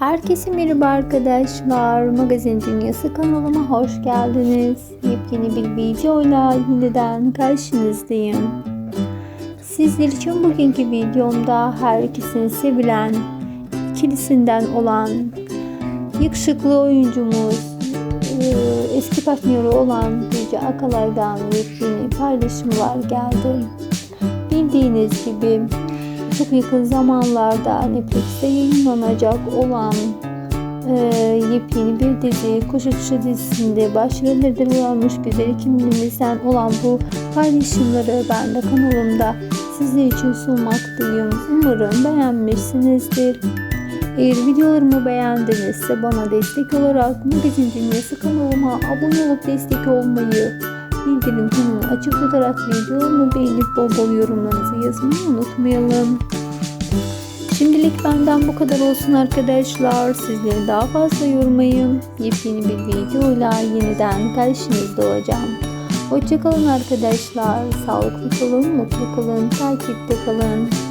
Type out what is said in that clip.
Herkese merhaba arkadaşlar. Magazin Dünyası kanalıma hoş geldiniz. Yepyeni bir videoyla yeniden karşınızdayım. Sizler için bugünkü videomda herkesin sevilen ikilisinden olan yakışıklı oyuncumuz eski partneri olan Gülce Akalay'dan yepyeni paylaşımlar geldi. Bildiğiniz gibi çok yakın zamanlarda Netflix'te yayınlanacak olan e, yepyeni bir dizi Kuş Uçuşu dizisinde başrollerden olmuş güzel kimliğimizden olan bu paylaşımları ben de kanalımda sizler için sunmaktayım. Umarım beğenmişsinizdir. Eğer videolarımı beğendinizse bana destek olarak Magazin Dünyası kanalıma abone olup destek olmayı, bildirim tonunu açık tutarak videolarımı beğenip bol bol yorumlarınızı yazmayı unutmayalım. Şimdilik benden bu kadar olsun arkadaşlar. Sizleri daha fazla yormayın. Yepyeni bir videoyla yeniden karşınızda olacağım. Hoşçakalın arkadaşlar. Sağlıklı kalın, mutlu kalın, takipte kalın.